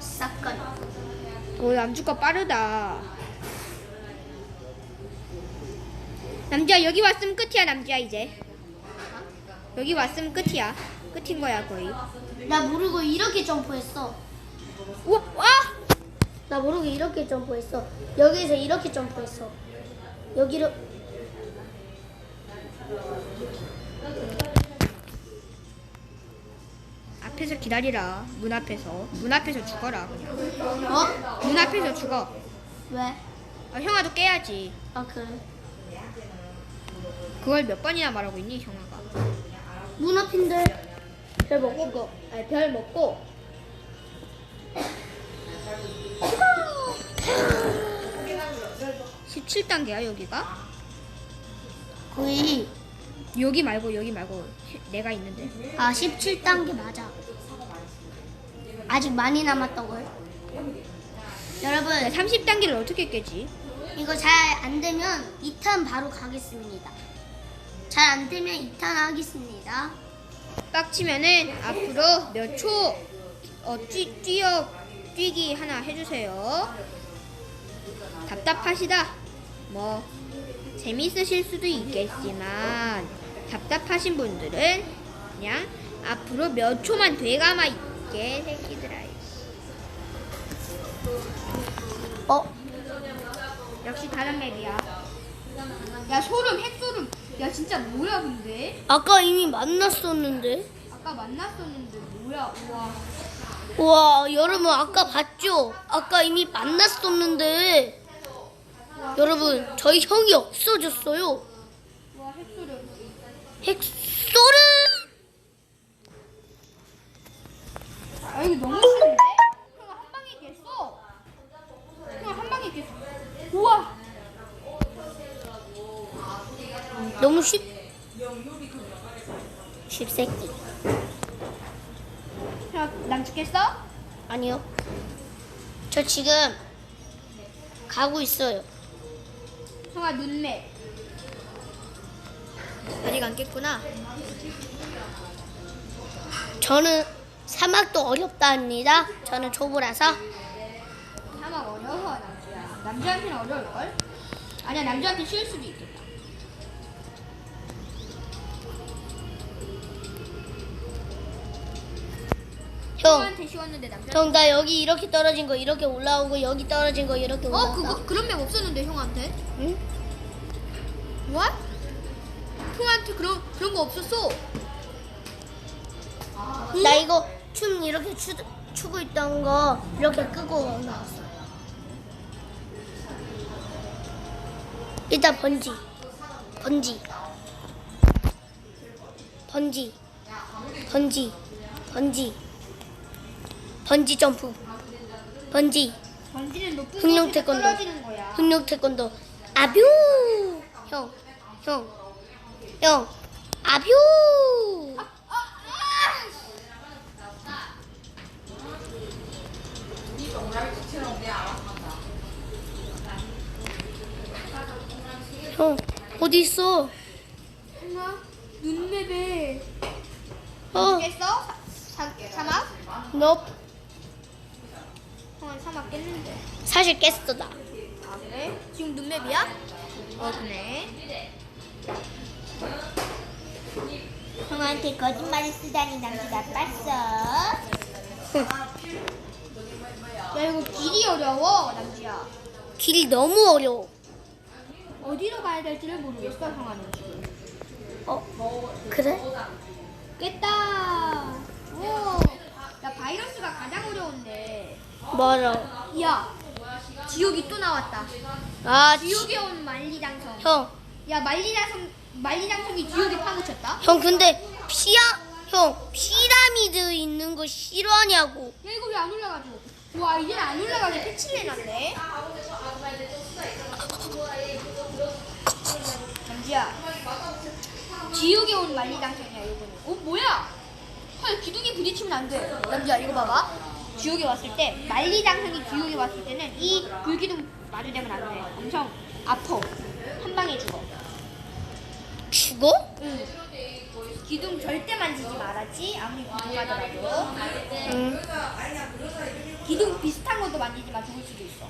싹간. 오 남주가 빠르다. 남주야 여기 왔으면 끝이야 남주야 이제. 여기 왔으면 끝이야. 끝인 거야 거의. 나 모르고 이렇게 점프했어. 우와 와! 나 모르고 이렇게 점프했어. 여기서 이렇게 점프했어. 여기로 앞에서 기다리라. 문 앞에서. 문 앞에서 죽어라 그냥. 어? 문 앞에서 죽어. 왜? 아, 형아도 깨야지. 아 그래. 그걸 몇 번이나 말하고 있니 형아가? 문 앞인데. 별 먹고 먹고 아니 별 먹고 17단계야 여기가? 거의 여기 말고 여기 말고 내가 있는데 아 17단계 맞아. 아직 많이 남았다고요? 여러분 30단계를 어떻게 깨지? 이거 잘 안 되면 2탄 바로 가겠습니다. 잘 안 되면 2탄 하겠습니다. 빡치면은 앞으로 몇 초 어, 뛰, 뛰어 뛰기 하나 해주세요. 답답하시다. 뭐 재밌으실 수도 있겠지만 답답하신 분들은 그냥 앞으로 몇 초만 되가마 있게 새끼들아. 어? 역시 다른 맵이야. 야 소름 핵소름. 야 진짜 뭐야 근데? 아까 이미 만났었는데. 아까 만났었는데 뭐야? 우와. 와 여러분 아까 봤죠? 아까 이미 만났었는데. 여러분 저희 형이 없어졌어요. 와 핵소름. 핵소름! 아 이거 너무 쉬운데? 형아 한 방에 깼어. 형아 한 방에 깼어. 우와. 너무 쉽. 쉽새끼. 남주 깼어? 아니요. 저 지금 가고 있어요. 형아 눈매. 아직 안 깼구나. 저는 사막도 어렵답니다. 저는 초보라서. 사막 어려워 남주야. 남주한테는 어려울 걸? 아니야 남주한테 쉬울 수도 있겠다. 형, 형한테 쉬웠는데 남주. 형, 나 여기 이렇게 떨어진 거 이렇게 올라오고 여기 떨어진 거 이렇게 올라오고. 어 그거 그런 맵 없었는데 형한테? 응? What? 형한테 그런 그런 거 없었어. 나 이거 춤 이렇게 추, 추고 있던 거 이렇게 끄고 나왔어. 일단 번지, 번지, 번지, 번지, 번지, 번지 점프, 번지, 번지는 높은 흥룡 곳에서 태권도. 떨어지는 거야. 흑룡 태권도, 아뷰, 형, 형, 형, 아뷰. 형, 어디 있어? 형아 눈맵에 어, 깼어? 사, 사, 사막? 너 형아 사막 깼는데. 사실 깼어 나. 아 그래? 지금 눈맵이야? 어 그래. 형한테 거짓말을 쓰다니 남자 나빴어. 야 이거 길이 어려워 남주야. 길이 너무 어려워. 어디로 가야 될지를 모르겠어 형아는 지금. 어, 그래? 깼다. 오. 야 바이러스가 가장 어려운데. 맞아. 야 지옥이 또 나왔다. 아, 지- 지옥에 온 만리장성. 형, 야 만리장성 만리장성이 지옥에 파묻혔다. 형 근데 피야, 형 피라미드 있는 거 싫어하냐고. 야 이거 왜 안 올라가죠? 와 이제 안 올라가게 패치를 해놨네. 남지야. 지옥에 온 만리장성이야 이거는. 어 뭐야 부딪히면 안 돼. 남자 이거 봐봐. 지옥에 왔을 때 만리장성이 지옥에 왔을 때는 이 불기둥 마주대면 안 돼. 엄청 아파. 한 방에 죽어. 죽어? 응. 기둥 절대 만지지 말았지. 아무리 기둥하더라도. 응. 기둥 비슷한 것도 만지지 마 죽을 수도 있어.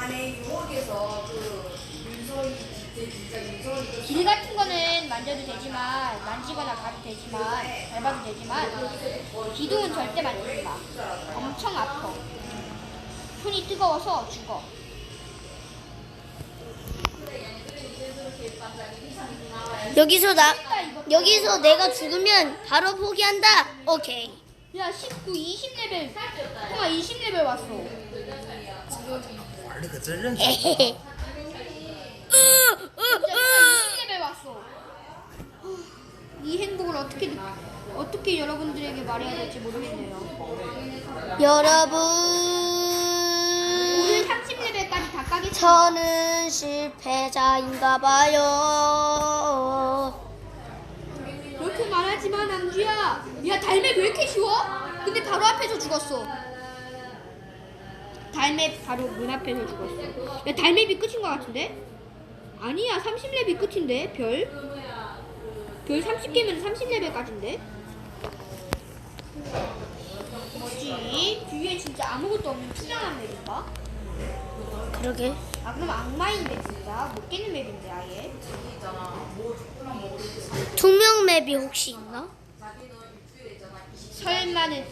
안에 유혹에서 그 윤서희 진짜 진짜 윤서희 길 같은 거는 만져도 되지만 만지거나 가도 되지만 밟아도 되지만 기둥은 절대 만지지 마. 엄청 아파. 손이 뜨거워서 죽어. 여기서 나 여기서 내가 죽으면 바로 포기한다. 오케이. 야 19, 20레벨. 형아 20레벨 왔어. 玩的可真认真。 에헤헤. 으, 으, 진짜 으. 20레벨 왔어. 이 행복을 어떻게 어떻게 여러분들에게 말해야 될지 모르겠네요. 여러분, 오늘 30레벨까지 다 까겠습니다. 저는 실패자인가 봐요. 그렇게 말하지 마 남주야. 야 달맵 왜 이렇게 쉬워? 근데 바로 앞에서 죽었어. 달맵 바로 문 앞에서 죽었어. 야 달맵이 끝인 것 같은데? 아니야 30레벨이 끝인데 별? 별 30개면 30레벨까지인데? 뭐지? 뒤에 진짜 아무것도 없는 투명한 맵인가? 그러게. 아 그럼 악마인데 진짜 못 깨는 맵인데 아예 투명 맵이 혹시 있나? 설마는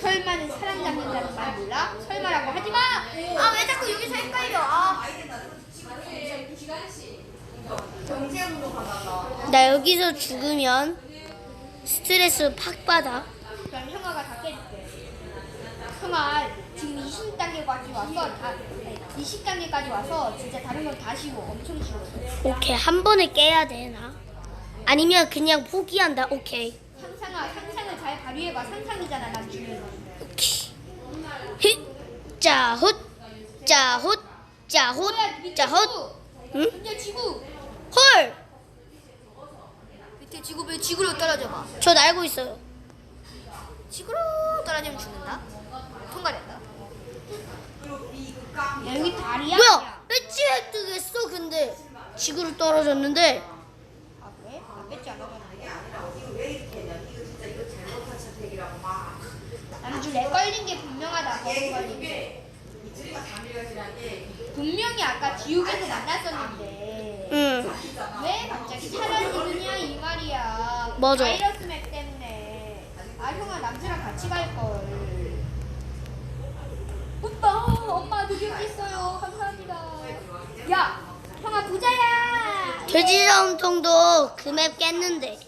설마는 사람 잡는다는 말 몰라? 설마라고 하지 마. 아 왜 자꾸 여기서 헷갈려? 아. 나 여기서 죽으면 스트레스 팍 받아. 그럼 형아가 다 깨줄게. 형아 지금 20단계까지 와서 다 20단계까지 와서 진짜 다른 건 다 쉬워. 엄청 쉬워. 오케이, 한 번에 깨야 되나? 아니면 그냥 포기한다. 오케이. 상상아 상상 을잘 발휘해봐. 상상이잖아 난 주는. 힛, 자, 훗, 자, 훗, 자, 훗, 자, 훗. 응? 밑에 지구. 헐! 밑에 지구 왜 지구로 떨어져 봐. 저 날고 있어요. 지구로 떨어지면 죽는다. 통과된다. 야 여기 다리야. 뭐야? 배지 획득했어, 근데. 지구로 떨어졌는데. 아 그래? 아 뺐지 않았 내 걸린 게 분명하다. 거기 걸린 게. 분명히 아까 지옥에서 만났었는데 응. 왜 갑자기 사라지느냐 이 말이야. 맞아. 바이러스 맥 때문에. 아 형아 남주랑 같이 갈 걸. 오빠 엄마 드디어 깼어요. 감사합니다. 야 형아 부자야. 돼지 싸움통도 그맵 깼는데.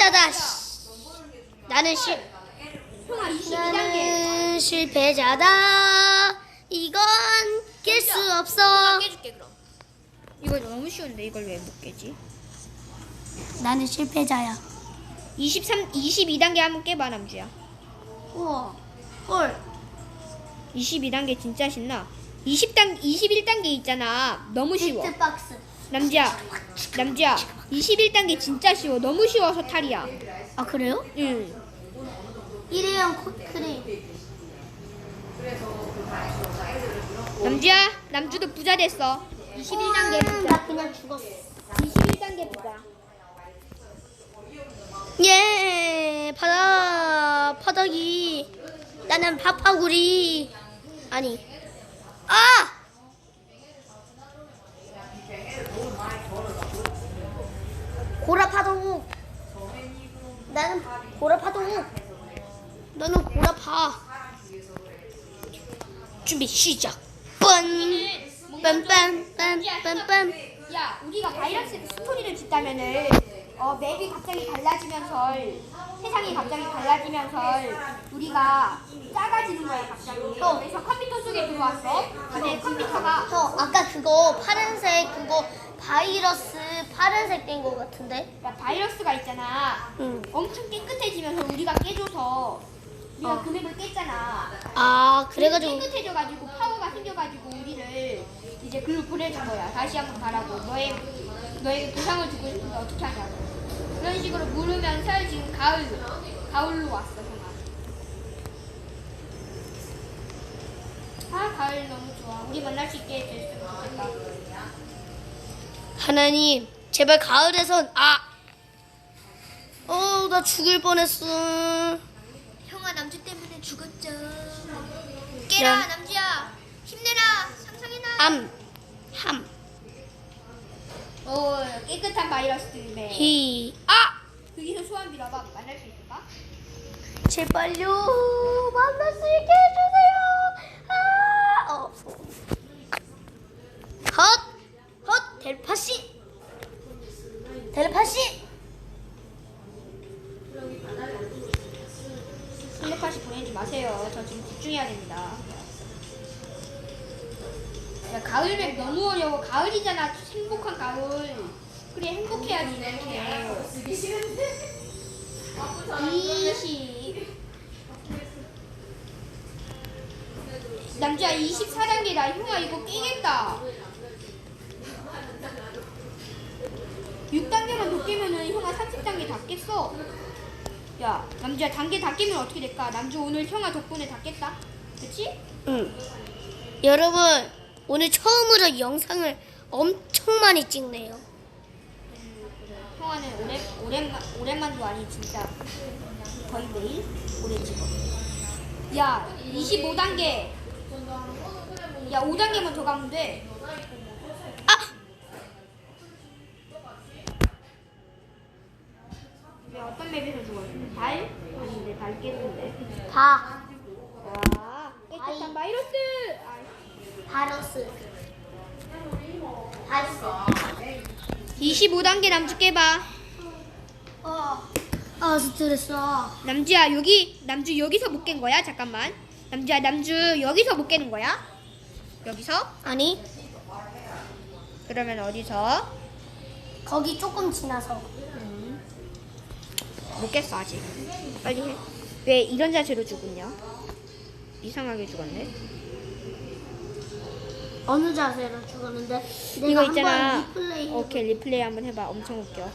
실패자다. 씨. 나는 실, 형아, 22단계. 나는 실패자다. 이건 깰 수 없어. 깨줄게 그럼. 이거 너무 쉬운데 이걸 왜 못 깨지? 나는 실패자야. 23, 22단계 한번 깨봐 남주야. 우와. 헐. 22단계 진짜 신나. 20단 21단계 있잖아. 너무 쉬워. 히트박스. 남자, 남자, 21단계 진짜 쉬워. 너무 쉬워서 탈이야. 아, 그래요? 응. 일회용 코크림. 남주야, 남주도 부자 됐어. 21단계 음, 부자. 나 그냥 죽었어. 21단계 부자. 예, 바다, 바닥이. 나는 파파구리. 아니. 아! 고라파도. 나는 고라파도. 너는 고라파. 준비 시작. 뻔. 빰빰빰빰빰. 야, 우리가 바이러스 스토리를 짓다면은 어, 맵이 갑자기 달라지면서 세상이 갑자기 달라지면서 우리가 작아지는 거야 갑자기. 그래서 컴퓨터 속에 들어왔어. 근데 컴퓨터가 형, 아까 그 그거 파란색 그거 바이러스 파란색 된거 같은데? 야 바이러스가 있잖아. 응. 엄청 깨끗해지면서 우리가 깨줘서 우리가 어. 그 맵을 깼잖아. 아 그래가지고 깨끗해져가지고 파워가 생겨가지고 우리를 이제 글로 보내준 거야. 다시 한번 가라고. 너의 너에게 보상을 주고 싶은데 어떻게 하냐고. 그런 식으로 물으면서 지금 가을 가을로 왔어. 아 가을 너무 좋아. 우리 만날 수 있게 됐으면 좋겠다. 하나님 제발 가을에선 아. 어 나 죽을 뻔했어. 형아 남주 때문에 죽었죠. 깨라, 남주야. 힘내라 상상해라. 암, 함, 오 깨끗한 바이러스들이네. 히, 아. 여기서 소원 빌어봐. 만날 수 있을까? 제발요 만날 수 있게 해주세요. 아, 어. 헛, 헛, 델파시, 델파시. 텔레파시 보내지 마세요. 저 지금 집중해야 됩니다. 야, 가을맵 너무 어려워. 가을이잖아. 행복한 가을. 그래, 행복해야지, 이렇게. 쓰기 싫은데? 20. 남자 24단계다. 형아, 이거 깨겠다. 6단계만 더 깨면은 형아 30단계 다 깼어. 야, 남주야, 단계 다 깨면 어떻게 될까? 남주 오늘 형아 덕분에 다 깼다. 그치? 응. 여러분 오늘 처음으로 영상을 엄청 많이 찍네요. 형아는 오랜, 오랜만, 오랜만도 아니, 진짜. 거의 매일? 오래 찍어. 야, 25단계. 야, 5단계만 더 가면 돼. 야, 어떤 맵에서 죽었는데? 달? 아닌데, 달 깼는데. 바, 와, 깨끗한 바이러스! 아, 바러스, 바이러스. 25단계 남주 깨봐. 어, 아 스트레스. 남주야, 여기, 남주 여기서 못 깬 거야? 잠깐만. 남주야, 남주 여기서 못 깨는 거야? 여기서? 아니 그러면 어디서? 거기 조금 지나서. 못 깼어, 아직. 빨리 해. 왜 이런 자세로 죽었냐? 이상하게 죽었네. 어느 자세로 죽었는데? 이거 내가 있잖아. 한번 리플레이. 오케이, 리플레이 한번 해봐. 엄청 웃겨.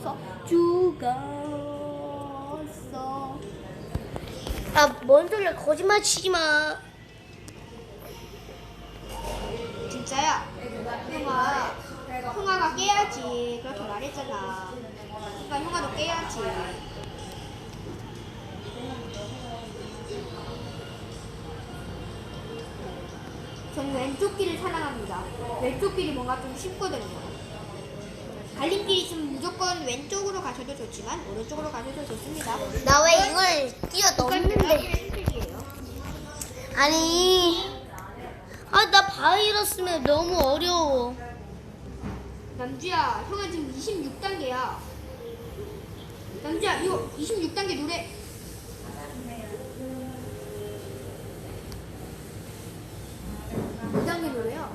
싶어서 죽었어. 아, 뭔 소리야? 거짓말 치지 마. 진짜야? 형아, 형아가 깨야지. 그렇게 말했잖아. 그러니까 형아도 깨야지. 저는 왼쪽 길을 사랑합니다. 왼쪽 길이 뭔가 좀 쉽거든요. 갈림길이 있으면 무조건 왼쪽으로 가셔도 좋지만 오른쪽으로 가셔도 좋습니다. 나 왜 이걸 뛰어넘는데? 선택이에요. 아니. 아, 나 바이러스면 너무 어려워. 남주야, 형아 지금 26단계야. 남주야, 이거 26단계 노래. 이단계 노래야.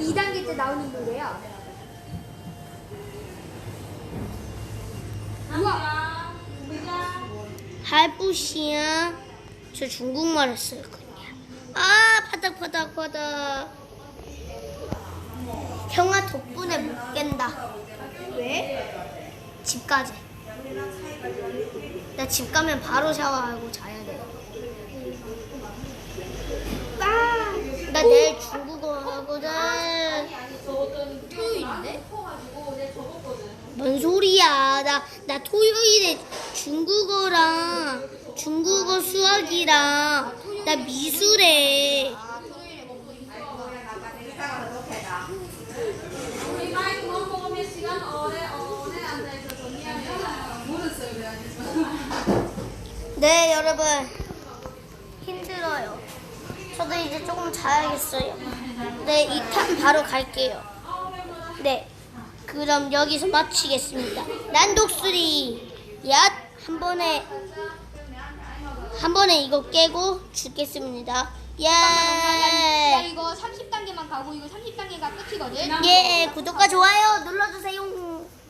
2단계 때 나오는 노래야. 할부시야. 저 중국말 했어요, 그냥. 아, 파닥파닥 파닥. 형아 덕분에 못 깬다. 왜? 집까지. 나 집 가면 바로 샤워하고 자야 돼. 아! 나 내일 중국어 하거든. 토요일인데? 뭔 소리야? 나, 나 토요일에 중국어랑 중국어 수학이랑 나 미술해. 네, 여러분. 힘들어요. 저도 이제 조금 자야겠어요. 네, 2탄 바로 갈게요. 네. 그럼 여기서 마치겠습니다. 난 독수리. 얏! 한 번에, 한 번에 이거 깨고 죽겠습니다. 야 예! 이거 30단계만 가고 이거 30단계가 끝이거든. 예, 구독과 좋아요 눌러주세요.